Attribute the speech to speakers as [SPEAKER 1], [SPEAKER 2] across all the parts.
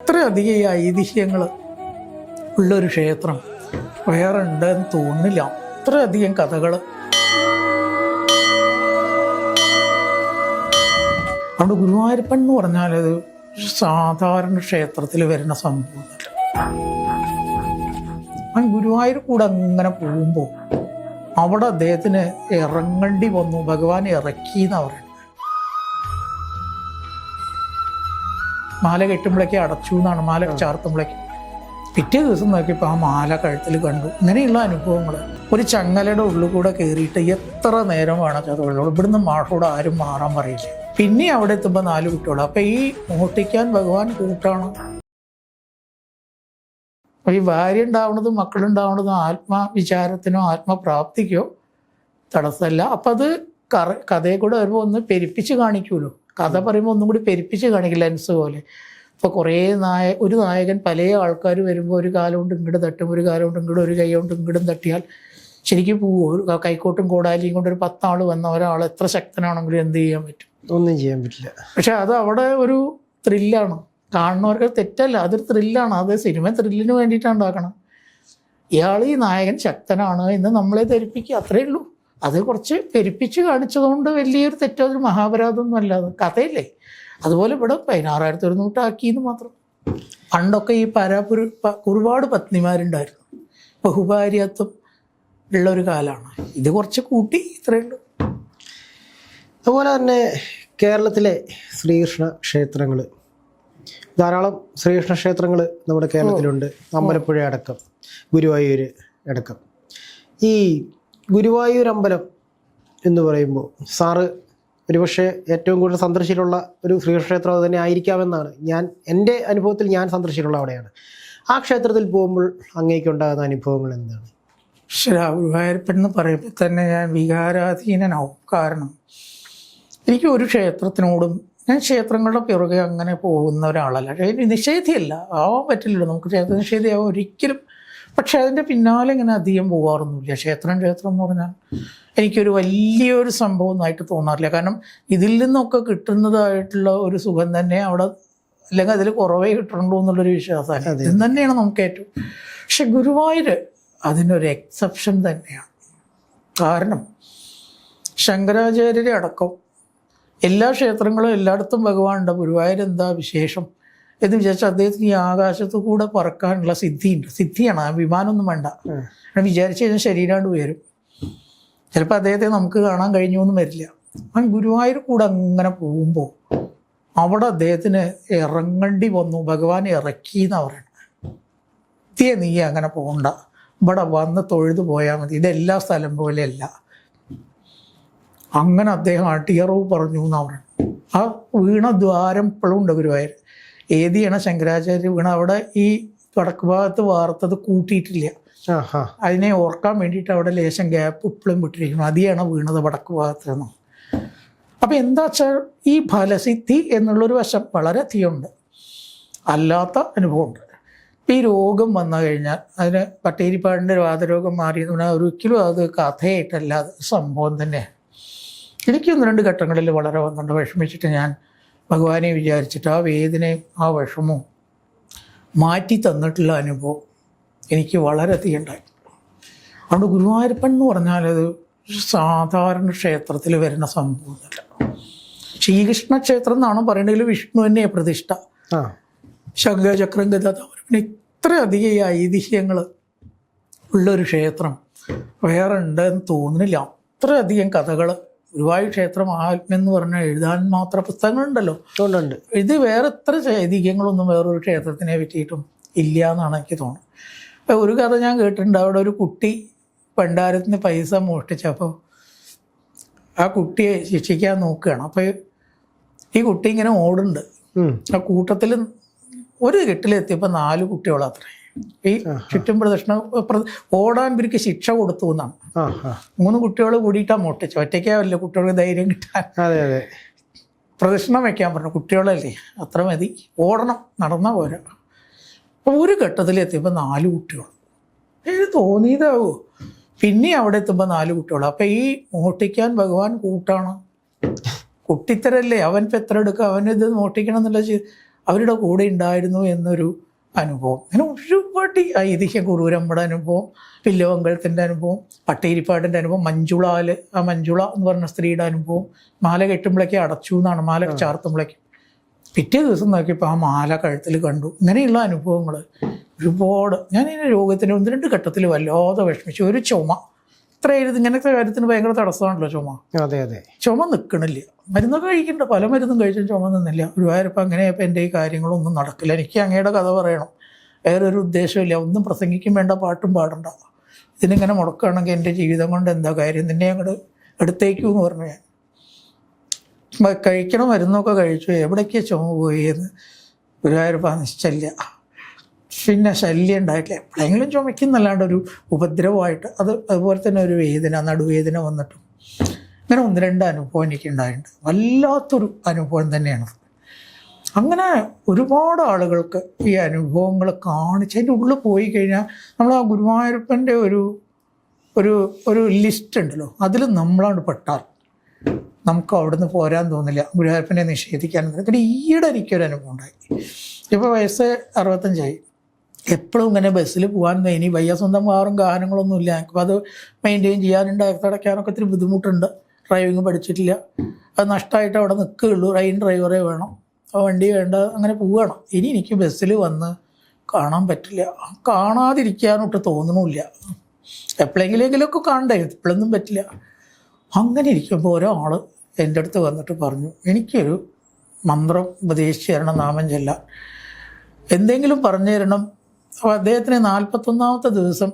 [SPEAKER 1] ഇത്രയധികം ഈ ഐതിഹ്യങ്ങൾ ഉള്ളൊരു ക്ഷേത്രം. വേറെ ഉണ്ടെന്ന് തോന്നില്ല അത്രയധികം കഥകൾ അതുകൊണ്ട് ഗുരുവായൂരപ്പൻ എന്ന് പറഞ്ഞാൽ അത് സാധാരണ ക്ഷേത്രത്തിൽ വരുന്ന സംഭവമല്ല ഗുരുവായൂർ കൂടെ അങ്ങനെ പോകുമ്പോൾ അവിടെ അദ്ദേഹത്തിന് ഇറങ്ങേണ്ടി വന്നു. ഭഗവാൻ ഇറക്കി എന്നാണ് പറയുന്നത്. മാല കെട്ടുമ്പോഴേക്ക് അടച്ചു എന്നാണ് മാല ചാർത്തുമ്പോഴേക്ക് പിറ്റേ ദിവസം നോക്കിയപ്പോൾ ആ മാല കഴുത്തിൽ കണ്ടു. ഇങ്ങനെയുള്ള അനുഭവങ്ങൾ ഒരു ചങ്ങലയുടെ ഉള്ളിൽ കൂടെ കയറിയിട്ട് എത്ര നേരം വേണം ചതവുള്ളൂ ഇവിടുന്ന് മാഷോട് ആരും മാറാൻ പറയില്ല. പിന്നെ അവിടെ എത്തുമ്പോൾ നാല് കുട്ടികൾ അപ്പം ഈ മോട്ടിക്കാൻ ഭഗവാൻ കൂട്ടാണ്. അപ്പൊ ഈ ഭാര്യ ഉണ്ടാവുന്നതും മക്കളുണ്ടാവുന്നതും ആത്മവിചാരത്തിനോ ആത്മപ്രാപ്തിക്കോ തടസ്സമല്ല. അപ്പം അത് കറ കഥയെ കൂടെ വരുമ്പോൾ ഒന്ന് പെരുപ്പിച്ച് കാണിക്കുമല്ലോ കഥ പറയുമ്പോൾ ഒന്നും കൂടി പെരുപ്പിച്ച് കാണിക്കും ലെൻസ് പോലെ. ഇപ്പോൾ കുറേ നായ ഒരു നായകൻ പല ആൾക്കാർ വരുമ്പോൾ ഒരു കാലം കൊണ്ട് ഇങ്ങോട്ട് തട്ടും ഒരു കാലം കൊണ്ട് ഇങ്ങോട്ട് ഒരു കൈ കൊണ്ട് ഇങ്ങോട്ടും തട്ടിയാൽ ശരിക്കും പോകും ഒരു കൈക്കോട്ടും കോടാലിയും കൊണ്ട് ഒരു പത്താൾ വന്ന ഒരാൾ എത്ര ശക്തനാണെങ്കിലും എന്ത് ചെയ്യാൻ പറ്റും?
[SPEAKER 2] ഒന്നും ചെയ്യാൻ പറ്റില്ല.
[SPEAKER 1] പക്ഷെ അത് അവിടെ ഒരു ത്രില്ലാണ്. കാണുന്നവർക്ക് തെറ്റല്ല. അതൊരു ത്രില്ലാണ്. അത് സിനിമ ത്രില്ലിന് വേണ്ടിയിട്ടാണ് ഉണ്ടാക്കണം ഇയാൾ ഈ നായകൻ ശക്തനാണ് എന്ന് നമ്മളെ ധരിപ്പിക്കുക. അത്രയേ ഉള്ളൂ. അത് കുറച്ച് പെരുപ്പിച്ച് കാണിച്ചതുകൊണ്ട് വലിയൊരു തെറ്റോ ഒരു മഹാപരാധമൊന്നും അല്ല അത് കഥയില്ലേ? അതുപോലെ ഇവിടെ പതിനാറായിരത്തി ഒരുന്നൂറ്റാക്കിയെന്ന് മാത്രം. പണ്ടൊക്കെ ഈ പരാപുരു ഒരുപാട് പത്നിമാരുണ്ടായിരുന്നു. ബഹുഭാര്യത്വം ഉള്ള ഒരു കാലമാണ് ഇത് കുറച്ച് കൂട്ടി ഇത്രയേ ഉള്ളൂ.
[SPEAKER 2] അതുപോലെ തന്നെ കേരളത്തിലെ ശ്രീകൃഷ്ണ ക്ഷേത്രങ്ങൾ ധാരാളം ശ്രീകൃഷ്ണ ക്ഷേത്രങ്ങൾ നമ്മുടെ കേരളത്തിലുണ്ട്. അമ്പലപ്പുഴ അടക്കം ഗുരുവായൂർ അടക്കം. ഈ ഗുരുവായൂർ അമ്പലം എന്ന് പറയുമ്പോൾ സാറ് ഒരുപക്ഷെ ഏറ്റവും കൂടുതൽ സന്ദർശിച്ചിട്ടുള്ള ഒരു ശ്രീക്ഷേത്രം തന്നെ ആയിരിക്കാമെന്നാണ്. ഞാൻ എന്റെ അനുഭവത്തിൽ ഞാൻ സന്ദർശിച്ചിട്ടുള്ള അവിടെയാണ്. ആ ക്ഷേത്രത്തിൽ പോകുമ്പോൾ അങ്ങേക്കുണ്ടാകുന്ന അനുഭവങ്ങൾ എന്താണ്?
[SPEAKER 1] ശരാ ഗുരുവായൂരപ്പെന്ന് പറയുമ്പോൾ തന്നെ ഞാൻ വികാരാധീനനാവും. കാരണം എനിക്ക് ഒരു ക്ഷേത്രത്തിനോടും ഞാൻ ക്ഷേത്രങ്ങളുടെ പിറകെ അങ്ങനെ പോകുന്ന ഒരാളല്ല. നിഷേധിയല്ല. ആവാൻ പറ്റില്ലല്ലോ. നമുക്ക് ക്ഷേത്ര നിഷേധിയാവാൻ ഒരിക്കലും പക്ഷെ അതിന്റെ പിന്നാലെ ഇങ്ങനെ അധികം പോകാറൊന്നുമില്ല ക്ഷേത്രം ക്ഷേത്രം എന്ന് പറഞ്ഞാൽ എനിക്കൊരു വലിയൊരു സംഭവം ഒന്നായിട്ട് തോന്നാറില്ല. കാരണം ഇതിൽ നിന്നൊക്കെ കിട്ടുന്നതായിട്ടുള്ള ഒരു സുഖം തന്നെ അവിടെ അല്ലെങ്കിൽ അതിൽ കുറവേ കിട്ടണുള്ളൂ എന്നുള്ളൊരു വിശ്വാസമാണ്. ഇത് തന്നെയാണ് നമുക്ക് ഏറ്റവും. പക്ഷെ ഗുരുവായൂർ അതിനൊരു എക്സെപ്ഷൻ തന്നെയാണ്. കാരണം ശങ്കരാചാര്യരെ അടക്കം എല്ലാ ക്ഷേത്രങ്ങളും എല്ലായിടത്തും ഭഗവാനുണ്ട്. ഗുരുവായൂർ എന്താ വിശേഷം? എന്ന് വിചാരിച്ചാൽ അദ്ദേഹത്തിന് ഈ ആകാശത്ത് കൂടെ പറക്കാനുള്ള സിദ്ധിയുണ്ട്. സിദ്ധിയാണ്. ആ വിമാനമൊന്നും വേണ്ട. അങ്ങനെ വിചാരിച്ചു കഴിഞ്ഞാൽ ശരീരാണ്ട് ഉയരും. ചിലപ്പോൾ അദ്ദേഹത്തെ നമുക്ക് കാണാൻ കഴിഞ്ഞു എന്നും വരില്ല. ആ ഗുരുവായൂർ കൂടെ അങ്ങനെ പോകുമ്പോൾ അവിടെ അദ്ദേഹത്തിന് ഇറങ്ങേണ്ടി വന്നു. ഭഗവാൻ ഇറക്കി എന്ന് പറയുന്നത് ഇതേ നീ അങ്ങനെ പോകണ്ട ഇവിടെ വന്ന് തൊഴുതു പോയാൽ മതി. ഇതെല്ലാ സ്ഥലം പോലെയല്ല. അങ്ങനെ അദ്ദേഹം അടിയറവ് പറഞ്ഞു എന്ന് പറയുന്നത് ആ വീണ ദ്വാരം ഇപ്പോഴും ഉണ്ട് ഗുരുവായൂർ ഏതിയാണ് ശങ്കരാചാര്യ വീണ അവിടെ ഈ വടക്ക് ഭാഗത്ത് വാർത്തത് കൂട്ടിയിട്ടില്ല. അതിനെ ഓർക്കാൻ വേണ്ടിയിട്ട് അവിടെ ലേശം ഗ്യാപ്പ് ഇപ്പോഴും വിട്ടിരിക്കുന്നു. അതിയാണ് വീണത് വടക്ക് ഭാഗത്ത് നിന്ന്. അപ്പം എന്താ വെച്ചാൽ ഈ ഫലസിദ്ധി എന്നുള്ളൊരു വശം വളരെ അധികമുണ്ട്. അല്ലാത്ത അനുഭവമുണ്ട്. ഇപ്പം ഈ രോഗം വന്നു കഴിഞ്ഞാൽ അതിന് പട്ടേരിപ്പാടിന്റെ വാതരോഗം മാറി എന്ന് പറഞ്ഞാൽ ഒരിക്കലും അത് കഥയായിട്ടല്ല അത് സംഭവം തന്നെ എനിക്ക് ഒന്ന് രണ്ട് ഘട്ടങ്ങളിൽ വളരെ വന്നിട്ടുണ്ട് വിഷമിച്ചിട്ട് ഞാൻ ഭഗവാനെ വിചാരിച്ചിട്ട് ആ വേദനയും ആ വിഷമവും മാറ്റി തന്നിട്ടുള്ള അനുഭവം എനിക്ക് വളരെയധികം ഉണ്ടായി. അതുകൊണ്ട് ഗുരുവായൂരപ്പൻ എന്ന് പറഞ്ഞാൽ അത് സാധാരണ ക്ഷേത്രത്തിൽ വരുന്ന സംഭവമല്ല ശ്രീകൃഷ്ണ ക്ഷേത്രം എന്നാണ് പറയണമെങ്കിൽ വിഷ്ണു തന്നെ പ്രതിഷ്ഠ.
[SPEAKER 2] ആ.
[SPEAKER 1] ശംഖചക്രം ഗതാവരം പിന്നെ ഇത്രയധികം ഈ ഐതിഹ്യങ്ങൾ ഉള്ളൊരു ക്ഷേത്രം വേറെ ഉണ്ടെന്ന് തോന്നുന്നില്ല. അത്രയധികം കഥകൾ ഗുരുവായൂർ ക്ഷേത്ര മഹാത്മ്യം എന്ന് പറഞ്ഞാൽ എഴുതാൻ മാത്രം പുസ്തകങ്ങളുണ്ടല്ലോ.
[SPEAKER 2] ഉണ്ട്
[SPEAKER 1] ഇത് വേറെ എത്ര ഐതിഹ്യങ്ങളൊന്നും വേറൊരു ക്ഷേത്രത്തിനെ പറ്റിയിട്ടും ഇല്ല എന്നാണ് എനിക്ക് തോന്നുന്നത്. അപ്പോൾ ഒരു കഥ ഞാൻ കേട്ടിട്ടുണ്ട്. അവിടെ ഒരു കുട്ടി ഭണ്ഡാരത്തിന് പൈസ മോഷ്ടിച്ചപ്പോൾ ആ കുട്ടിയെ ശിക്ഷിക്കാൻ നോക്കുകയാണ്. അപ്പോൾ ഈ കുട്ടി ഇങ്ങനെ ഓടുന്നുണ്ട്. ആ കൂട്ടത്തിൽ ഒരു കെട്ടിലെത്തിയപ്പോൾ നാല് കുട്ടികളത്രേ. ഈ ചുറ്റും പ്രദക്ഷിണ പ്ര- ഓടാൻ ഇവർക്ക് ശിക്ഷ കൊടുത്തു എന്നാണ്. മൂന്ന് കുട്ടികൾ കൂടിയിട്ടാണ് മോഷ്ടിച്ചു ഒറ്റയ്ക്കാവില്ല കുട്ടികൾക്ക് ധൈര്യം കിട്ടാൻ.
[SPEAKER 2] അതെ അതെ.
[SPEAKER 1] പ്രദക്ഷിണം വെക്കാൻ പറഞ്ഞു കുട്ടികളല്ലേ? അത്ര മതി. ഓടണം നടന്ന പോരാ. അപ്പോൾ ഒരു ഘട്ടത്തിലെത്തിയപ്പോൾ നാല് കുട്ടികൾ ഇത് തോന്നിയതാവോ പിന്നെ അവിടെ എത്തുമ്പോൾ നാല് കുട്ടികൾ അപ്പം ഈ മോട്ടിക്കാൻ ഭഗവാൻ കൂട്ടാണ്. കുട്ടിത്തരല്ലേ? അവൻ ഇപ്പം എത്ര എടുക്കുക അവനിത് മോട്ടിക്കണം എന്നുള്ള അവരുടെ കൂടെ ഉണ്ടായിരുന്നു എന്നൊരു അനുഭവം. അങ്ങനെ ഒരുപാട് ഐതിഹ്യ കുറൂരമ്മയുടെ അനുഭവം വില്ലുവങ്കലത്തിന്റെ അനുഭവം പട്ടേരിപ്പാടിന്റെ അനുഭവം മഞ്ജുളാൽ ആ മഞ്ജുള എന്ന് പറഞ്ഞ സ്ത്രീയുടെ അനുഭവം മാല കെട്ടുമ്പോഴേക്ക് അടച്ചു എന്നാണ് മാല ചാർത്തുമ്പോഴേക്ക്. പിറ്റേ ദിവസം നോക്കിയപ്പോൾ ആ മാല കഴുത്തിൽ കണ്ടു. ഇങ്ങനെയുള്ള അനുഭവങ്ങൾ ഒരുപാട്. ഞാൻ ഈ രോഗത്തിന് ഒന്ന് രണ്ട് ഘട്ടത്തിൽ വല്ലാതെ വിഷമിച്ചു. ഒരു ചുമ. ഇത്രയായിരുന്നു ഇങ്ങനത്തെ കാര്യത്തിന് ഭയങ്കര തടസ്സമാണല്ലോ ചുമ.
[SPEAKER 2] അതെ അതെ.
[SPEAKER 1] ചുമ നിൽക്കണില്ല മരുന്നൊക്കെ കഴിക്കണ്ട പല മരുന്നും കഴിച്ചും ചുമ നിന്നില്ല. ഗുരുവായൂരപ്പം അങ്ങനെയപ്പോൾ എന്റെ ഈ കാര്യങ്ങളൊന്നും നടക്കില്ല. എനിക്ക് അങ്ങയുടെ കഥ പറയണം. വേറെ ഒരു ഉദ്ദേശമില്ല ഒന്നും പ്രസംഗിക്കും വേണ്ട പാട്ടും പാടണ്ട ഇതിനിങ്ങനെ മുടക്കുകയാണെങ്കിൽ എന്റെ ജീവിതം കൊണ്ട് എന്താ കാര്യം? നിന്നെ അങ്ങോട്ട് എടുത്തേക്കൂ എന്ന് പറഞ്ഞു ഞാൻ. കഴിക്കണ മരുന്നൊക്കെ കഴിച്ചു. എവിടേക്കാ ചുമ പോയി എന്ന് ഗുരുവായൂരപ്പ നിശ്ചല്യ. പിന്നെ ശല്യം ഉണ്ടായിട്ടില്ല. എപ്പോഴെങ്കിലും ചുമയ്ക്കുന്നല്ലാണ്ട് ഒരു ഉപദ്രവമായിട്ട്. അത് അതുപോലെ തന്നെ ഒരു വേദന നടുവേദന വന്നിട്ടും. അങ്ങനെ ഒന്ന് രണ്ട് അനുഭവം എനിക്ക് ഉണ്ടായിട്ടുണ്ട്. വല്ലാത്തൊരു അനുഭവം തന്നെയാണ് അങ്ങനെ ഒരുപാട് ആളുകൾക്ക് ഈ അനുഭവങ്ങൾ കാണിച്ച് അതിന്റെ ഉള്ളിൽ പോയി കഴിഞ്ഞാൽ നമ്മൾ ആ ഗുരുവായൂരപ്പന്റെ ഒരു ഒരു ഒരു ലിസ്റ്റ് ഉണ്ടല്ലോ. അതിൽ നമ്മളാണ് പെട്ടാൽ നമുക്ക് അവിടുന്ന് പോരാൻ തോന്നില്ല. ഗുരുവായൂരപ്പനെ നിഷേധിക്കാൻ പിന്നെ ഈയിടെ എനിക്കൊരു അനുഭവം ഉണ്ടായി. ഇപ്പോൾ വയസ്സ് അറുപത്തഞ്ചായി. എപ്പോഴും ഇങ്ങനെ ബസ്സിൽ പോകാൻ ഇനി വയ്യ സ്വന്തം കാറും ഗാനങ്ങളൊന്നും ഇല്ല. അപ്പോൾ അത് മെയിന്റെയിൻ ചെയ്യാനുണ്ട്. അടയ്ക്കാനൊക്കെ ഇത്തിരി ബുദ്ധിമുട്ടുണ്ട്. ഡ്രൈവിങ് പഠിച്ചിട്ടില്ല. അത് നഷ്ടമായിട്ട് അവിടെ നിൽക്കുകയുള്ളൂ റെയിൻ ഡ്രൈവറെ വേണം. ആ വണ്ടി വേണ്ട അങ്ങനെ പോവുകയാണ്. ഇനി എനിക്ക് ബസ്സിൽ വന്ന് കാണാൻ പറ്റില്ല. കാണാതിരിക്കാനൊട്ട് തോന്നണമില്ല. എപ്പോഴെങ്കിലെങ്കിലുമൊക്കെ കാണണ്ടേ? എപ്പോഴൊന്നും പറ്റില്ല. അങ്ങനെ ഇരിക്കുമ്പോൾ ഒരാൾ എന്റെ അടുത്ത് വന്നിട്ട് പറഞ്ഞു എനിക്കൊരു മന്ത്രം ഉപദേശിച്ച് തരണം നാമം ചെല്ലാം. എന്തെങ്കിലും പറഞ്ഞു തരണം. അപ്പോൾ അദ്ദേഹത്തിന് നാൽപ്പത്തൊന്നാമത്തെ ദിവസം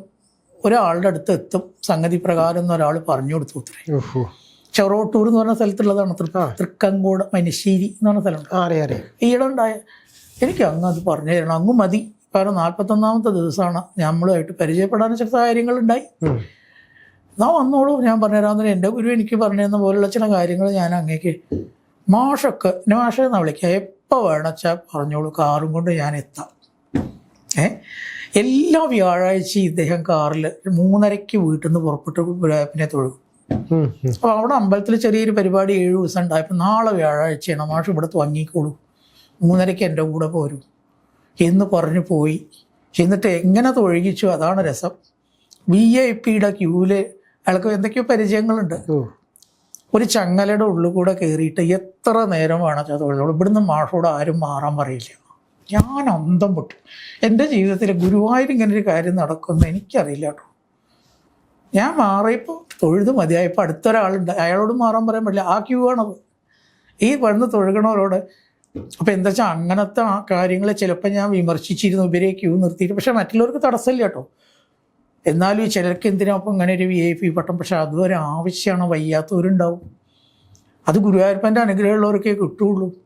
[SPEAKER 1] ഒരാളുടെ അടുത്ത് എത്തും. സംഗതി പ്രകാരം എന്ന് ഒരാൾ പറഞ്ഞു കൊടുത്തു അത്രേ ചെറോട്ടൂർ എന്ന് പറഞ്ഞ സ്ഥലത്തുള്ളതാണ്. തൃക്കങ്കോട് മനുശ്ശേരി എന്ന് പറഞ്ഞ
[SPEAKER 2] സ്ഥലം
[SPEAKER 1] ഈയിടെ ഉണ്ടായ എനിക്ക് അങ്ങ് അത് പറഞ്ഞു തരണം. അങ്ങ് മതി. കാരണം നാൽപ്പത്തൊന്നാമത്തെ ദിവസമാണ് നമ്മളുമായിട്ട് പരിചയപ്പെടാൻ ചില കാര്യങ്ങളുണ്ടായി. ഞാൻ വന്നോളൂ. ഞാൻ പറഞ്ഞുതരാമെന്ന് എന്റെ ഗുരു എനിക്ക് പറഞ്ഞു തന്ന പോലുള്ള ചില കാര്യങ്ങൾ ഞാൻ അങ്ങേക്ക് മാഷൊക്കെ എന്നെ മാഷെന്നാണ് വിളിക്കുക. എപ്പോൾ വേണച്ചാൽ പറഞ്ഞോളൂ. കാറും കൊണ്ട് ഞാൻ എത്താം. ഏ? എല്ലാ വ്യാഴാഴ്ചയും ഇദ്ദേഹം കാറിൽ മൂന്നരയ്ക്ക് വീട്ടിൽ നിന്ന് പുറപ്പെട്ട് പിന്നെ തൊഴും.
[SPEAKER 2] അപ്പൊ ഉം.
[SPEAKER 1] അപ്പോൾ അവിടെ അമ്പലത്തിൽ ചെറിയൊരു പരിപാടി ഏഴ് ദിവസം ഉണ്ടായപ്പോൾ നാളെ വ്യാഴാഴ്ചയാണ് മാഷ് ഇവിടെ വാങ്ങിക്കോളൂ മൂന്നരയ്ക്ക് എന്റെ കൂടെ പോരും. എന്ന് പറഞ്ഞു പോയി. എന്നിട്ട് എങ്ങനെ തൊഴുകിച്ചു? അതാണ് രസം. വി ഐ പിയുടെ ക്യൂവിൽ അയാൾക്ക് എന്തൊക്കെയോ പരിചയങ്ങളുണ്ട്. ഒരു ചങ്ങലയുടെ ഉള്ളിൽ കൂടെ കയറിയിട്ട് എത്ര നേരമാണ് തൊഴിലുള്ളൂ ഇവിടുന്ന് മാഷോട് ആരും മാറാൻ പറയില്ല. ഞാൻ അന്തം പൊട്ടു എന്റെ ജീവിതത്തിൽ ഗുരുവായൂർ ഇങ്ങനെ ഒരു കാര്യം നടക്കുമെന്ന് എനിക്കറിയില്ല കേട്ടോ. ഞാൻ മാറിയപ്പോൾ തൊഴുത് മതിയായപ്പോൾ അടുത്തൊരാളുണ്ട്. അയാളോട് മാറാൻ പറയാൻ പറ്റില്ല. ആ ക്യൂ ആണത്. ഈ വന്ന് തൊഴുകണവരോട് അപ്പോൾ എന്താ വെച്ചാൽ അങ്ങനത്തെ ആ കാര്യങ്ങൾ ചിലപ്പോൾ ഞാൻ വിമർശിച്ചിരുന്നു. ഇവരെ ക്യൂ നിർത്തിയിട്ട്. പക്ഷേ മറ്റുള്ളവർക്ക് തടസ്സമില്ല കേട്ടോ. എന്നാലും ചിലർക്ക് എന്തിനാ അപ്പം ഇങ്ങനെ ഒരു വി ഐ പി പട്ടം? പക്ഷെ അതുവരെ ആവശ്യമാണ്. വയ്യാത്തവരുണ്ടാവും. അത് ഗുരുവായൂരപ്പന്റെ അനുഗ്രഹമുള്ളവർക്കേ കിട്ടുള്ളൂ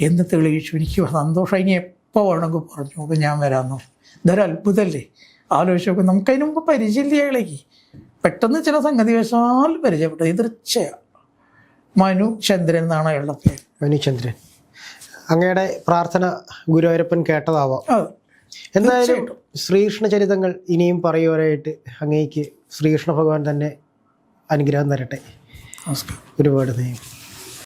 [SPEAKER 1] എന്ന് തെളിയിച്ചു എനിക്ക് സന്തോഷം ഇനി എപ്പോൾ വേണമെങ്കിൽ പറഞ്ഞു അപ്പം ഞാൻ വരാമെന്നു? ഇതൊരു അത്ഭുതമല്ലേ? ആലോചിച്ച് നോക്കും നമുക്കതിന് മുമ്പ് പരിചയമില്ല അയാളേക്ക് പെട്ടെന്ന് ചില സംഗതി വശാൽ പരിചയപ്പെട്ടു എതിർച്ചയാണ് മനു ചന്ദ്രൻ എന്നാണ് അയാളുടെ പേര്.
[SPEAKER 2] മനുചന്ദ്രൻ അങ്ങയുടെ പ്രാർത്ഥന ഗുരുവായൂരപ്പൻ കേട്ടതാവാം. എന്തായാലും ശ്രീകൃഷ്ണ ചരിതങ്ങൾ ഇനിയും പറയുവാനായിട്ട് അങ്ങേക്ക് ശ്രീകൃഷ്ണ ഭഗവാൻ തന്നെ അനുഗ്രഹം തരട്ടെ.
[SPEAKER 1] നമസ്കാരം.
[SPEAKER 2] ഒരുപാട് നന്ദി.